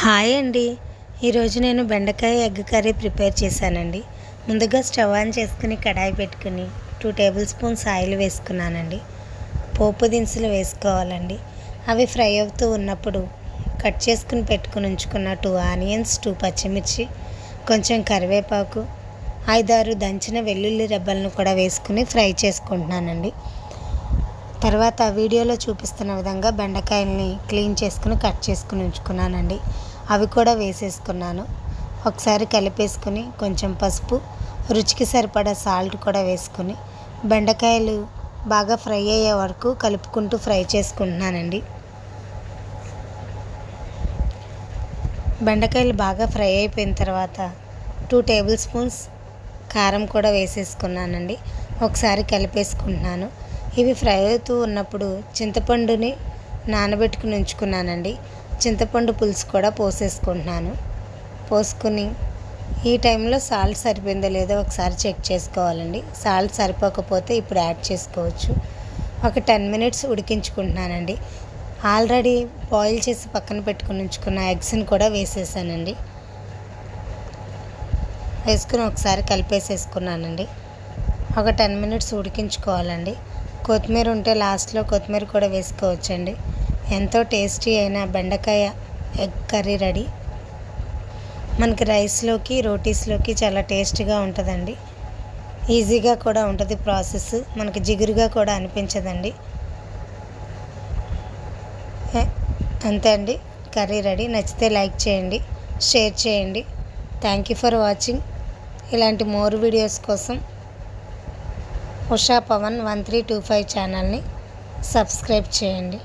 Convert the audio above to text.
Hi అండి. ఈరోజు నేను బెండకాయ ఎగ్ కర్రీ ప్రిపేర్ చేశానండి. ముందుగా స్టవ్ ఆన్ చేసుకుని కడాయి పెట్టుకుని టూ టేబుల్ స్పూన్స్ ఆయిల్ వేసుకున్నానండి. పోపు దినుసులు వేసుకోవాలండి. అవి ఫ్రై అవుతూ ఉన్నప్పుడు కట్ చేసుకుని పెట్టుకుని ఉంచుకున్న టూ ఆనియన్స్ టూ పచ్చిమిర్చి కొంచెం కరివేపాకు ఐదారు దంచిన వెల్లుల్లి రెబ్బలను కూడా వేసుకుని ఫ్రై చేసుకుంటున్నానండి. తర్వాత వీడియోలో చూపిస్తున్న విధంగా బెండకాయల్ని క్లీన్ చేసుకుని కట్ చేసుకుని ఉంచుకున్నానండి. అవి కూడా వేసేసుకున్నాను. ఒకసారి కలిపేసుకుని కొంచెం పసుపు రుచికి సరిపడా సాల్ట్ కూడా వేసుకుని బెండకాయలు బాగా ఫ్రై అయ్యే వరకు కలుపుకుంటూ ఫ్రై చేసుకుంటున్నానండి. బెండకాయలు బాగా ఫ్రై అయిపోయిన తర్వాత టూ టేబుల్ స్పూన్స్ కారం కూడా వేసేసుకున్నానండి. ఒకసారి కలిపేసుకుంటున్నాను. ఇవి ఫ్రై అవుతూ ఉన్నప్పుడు చింతపండుని నానబెట్టుకుని ఉంచుకున్నానండి. చింతపండు పులుసు కూడా పోసేసుకుంటున్నాను. పోసుకుని ఈ టైంలో సాల్ట్ సరిపోయిందో లేదో ఒకసారి చెక్ చేసుకోవాలండి. సాల్ట్ సరిపోకపోతే ఇప్పుడు యాడ్ చేసుకోవచ్చు. ఒక టెన్ మినిట్స్ ఉడికించుకుంటున్నానండి. ఆల్రెడీ బాయిల్ చేసి పక్కన పెట్టుకుని ఉంచుకున్న ఎగ్స్ని కూడా వేసేసానండి. వేసుకుని ఒకసారి కలిపేసేసుకున్నానండి. ఒక టెన్ మినిట్స్ ఉడికించుకోవాలండి. కొత్తిమీర ఉంటే లాస్ట్లో కొత్తిమీర కూడా వేసుకోవచ్చండి. ఎంతో టేస్టీ అయిన బెండకాయ ఎగ్ కర్రీ రెడీ. మనకి రైస్లోకి రోటీస్లోకి చాలా టేస్ట్గా ఉంటుందండి. ఈజీగా కూడా ఉంటుంది ప్రాసెస్. మనకి జిగురుగా కూడా అనిపించదండి. అంతే అండి. Curry ready. నచ్చితే లైక్ చేయండి షేర్ చేయండి. Thank you for watching. ఇలాంటి మోర్ వీడియోస్ కోసం Usha Pavan one three two five ఛానల్ని సబ్స్క్రైబ్ చేయండి